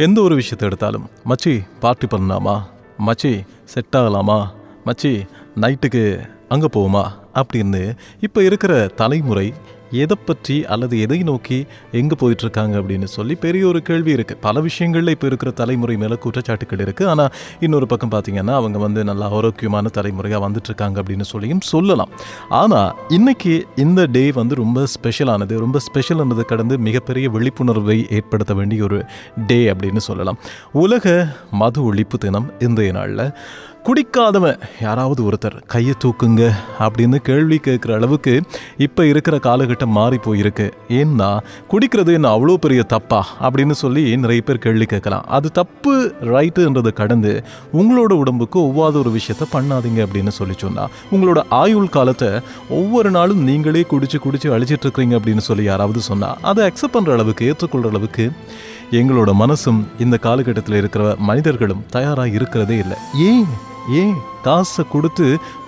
எந்த ஒரு விஷயத்தை எடுத்தாலும் மச்சி பார்ட்டி பண்ணலாமா? மச்சி செட் ஆகலாமா? மச்சி நைட்டுக்கு அங்கே போவோமா? அப்படின்னு இப்போ இருக்கிற தலைமுறை எதை பற்றி அல்லது எதை நோக்கி எங்கே போயிட்டுருக்காங்க அப்படின்னு சொல்லி பெரிய ஒரு கேள்வி இருக்குது பல விஷயங்களில் இப்போ இருக்கிற தலைமுறை மேலே குற்றச்சாட்டுகள் இருக்குது ஆனால் இன்னொரு பக்கம் பார்த்தீங்கன்னா அவங்க வந்து நல்ல ஆரோக்கியமான தலைமுறையாக வந்துட்டுருக்காங்க அப்படின்னு சொல்லியும் சொல்லலாம். ஆனால் இன்றைக்கி இந்த டே வந்து ரொம்ப ஸ்பெஷலானது. ரொம்ப ஸ்பெஷலானது கடந்து மிகப்பெரிய விழிப்புணர்வை ஏற்படுத்த வேண்டிய ஒரு டே அப்படின்னு சொல்லலாம். உலக மது ஒழிப்பு தினம் இன்றைய நாளில் குடிக்காதவன் யாராவது ஒருத்தர் கையை தூக்குங்க அப்படின்னு கேள்வி கேட்குற அளவுக்கு இப்போ இருக்கிற காலகட்டம் மாறி போயிருக்கு. ஏன்னா குடிக்கிறது என்ன அவ்வளோ பெரிய தப்பா? அப்படின்னு சொல்லி நிறைய பேர் கேள்வி கேட்கலாம். அது தப்பு ரைட்டுன்றதை கடந்து உங்களோட உடம்புக்கு ஒவ்வாத ஒரு விஷயத்த பண்ணாதீங்க அப்படின்னு சொல்லி சொன்னால் உங்களோட ஆயுள் காலத்தை ஒவ்வொரு நாளும் நீங்களே குடிச்சு குடிச்சு அழிச்சிட்டு இருக்கிறீங்க அப்படின்னு சொல்லி யாராவது சொன்னால் அதை அக்செப்ட் பண்ணுற அளவுக்கு ஏற்றுக்கொள்கிற அளவுக்கு எங்களோட மனசும் இந்த காலகட்டத்தில் இருக்கிற மனிதர்களும் தயாராக இருக்கிறதே இல்லை. ஏன்? ஏன் காசை கொடுத்து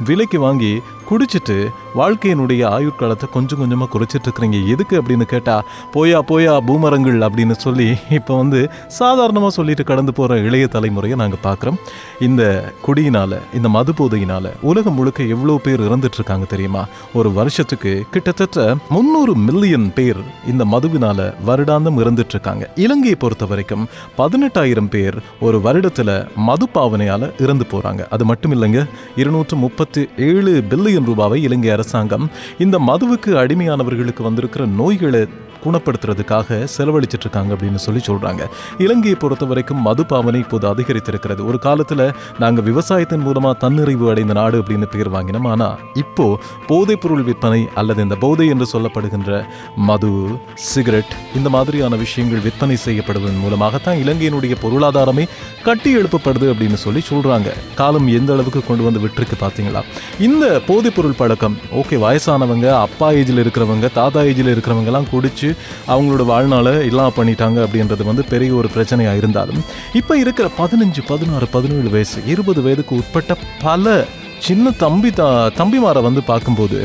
விலைக்கு வாங்கி குடிச்சிட்டு வாழ்க்கையினுடைய ஆயுட்காலத்தை கொஞ்சம் கொஞ்சமாக குறைச்சிட்டு இருக்கிறீங்க. எதுக்கு அப்படின்னு கேட்டால் போயா போயா பூமரங்கள் அப்படின்னு சொல்லி இப்போ வந்து சாதாரணமாக சொல்லிட்டு கடந்து போகிற இளைய தலைமுறையை நாங்கள் பார்க்குறோம் இந்த குடியினால் இந்த மது போதையினால் உலகம் முழுக்க எவ்வளோ பேர் இறந்துட்டு இருக்காங்க தெரியுமா? ஒரு வருஷத்துக்கு கிட்டத்தட்ட முந்நூறு மில்லியன் பேர் இந்த மதுவினால் வருடாந்தம் இறந்துட்டு இருக்காங்க. இலங்கையை பொறுத்த வரைக்கும் பதினெட்டாயிரம் பேர் ஒரு வருடத்தில் மது பாவனையால் இறந்து போகிறாங்க அது மட்டும் இல்லைங்க. இருநூற்று முப்பத்தி ஏழு பில்லியன் ரூபாவை இலங்கை அரசாங்கம் இந்த மதுவுக்கு அடிமையானவர்களுக்கு வந்திருக்கிற நோய்களை குணப்படுத்துறதுக்காக செலவழிச்சிட்டு இருக்காங்க அப்படின்னு சொல்லி சொல்றாங்க. இலங்கையை பொறுத்த வரைக்கும் மது பாவனை இப்போது அதிகரித்திருக்கிறது. ஒரு காலத்துல நாங்க விவசாயத்தின் மூலமா தன்னிறைவு அடைந்த நாடு அப்படின்னு பேர் வாங்கினோம். ஆனா இப்போ போதைப் பொருள் விற்பனை அல்லது இந்த போதை என்று சொல்லப்படுகின்ற மது சிகரெட் இந்த மாதிரியான விஷயங்கள் விற்பனை செய்யப்படுவதன் மூலமாகத்தான் இலங்கையினுடைய பொருளாதாரமே கட்டி எழுப்பப்படுது அப்படின்னு சொல்லி சொல்றாங்க. காலம் எந்த அளவுக்கு கொண்டு வந்து விட்டுருக்கு பார்த்தீங்களா? இந்த போதைப் பொருள் பழக்கம் ஓகே வயசானவங்க அப்பா ஏஜில் இருக்கிறவங்க தாத்தா ஏஜில் இருக்கிறவங்கலாம் குடிச்சு அவங்களோட வாழ்நாளை இல்லா பண்ணிட்டாங்க அப்படின்றது வந்து பெரிய ஒரு பிரச்சனையாக இருந்தாலும் இப்போ இருக்கிற பதினஞ்சு பதினாறு பதினேழு வயசு இருபது வயதுக்கு உட்பட்ட பல சின்ன தம்பி தா தம்பிமாரை வந்து பார்க்கும்போது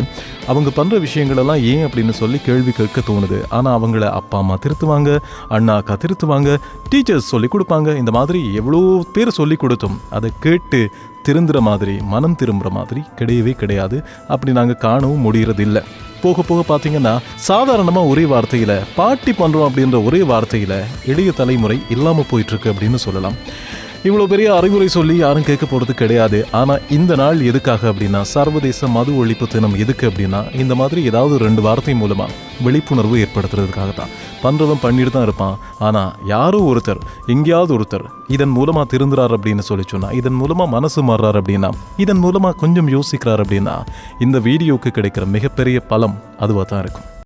அவங்க பண்ணுற விஷயங்களெல்லாம் ஏன் அப்படின்னு சொல்லி கேள்வி கேட்க தோணுது. ஆனால் அவங்கள அப்பா அம்மா திருத்துவாங்க அண்ணா அக்கா திருத்துவாங்க டீச்சர்ஸ் சொல்லி கொடுப்பாங்க. இந்த மாதிரி எவ்வளோ பேர் சொல்லி கொடுத்தோம் அதை கேட்டு திருந்துற மாதிரி மனம் திரும்புகிற மாதிரி கிடையவே கிடையாது. அப்படி நாங்கள் காணவும் முடிகிறதில்லை இல்லை போக போக பார்த்தீங்கன்னா சாதாரணமாக ஒரே வார்த்தையில் பாட்டி பண்ணுறோம் அப்படின்ற ஒரே வார்த்தையில் இளைய தலைமுறை இல்லாமல் போயிட்டுருக்கு அப்படின்னு சொல்லலாம். இவ்வளோ பெரிய அறிவுரை சொல்லி யாரும் கேட்க போகிறது கிடையாது. ஆனால் இந்த நாள் எதுக்காக அப்படின்னா சர்வதேச மது ஒழிப்பு தினம் எதுக்கு அப்படின்னா இந்த மாதிரி ஏதாவது ரெண்டு வார்த்தை மூலமாக விழிப்புணர்வு ஏற்படுத்துறதுக்காக தான் பண்ணுறவன் பண்ணிட்டு தான் இருப்பான். ஆனால் யாரோ ஒருத்தர் எங்கேயாவது ஒருத்தர் இதன் மூலமாக திருந்துறார் அப்படின்னு சொல்லி சொன்னால் இதன் மூலமாக மனசு மாறுறார் அப்படின்னா இதன் மூலமாக கொஞ்சம் யோசிக்கிறார் அப்படின்னா இந்த வீடியோவுக்கு கிடைக்கிற மிகப்பெரிய பலம் அதுவாக தான் இருக்கும்.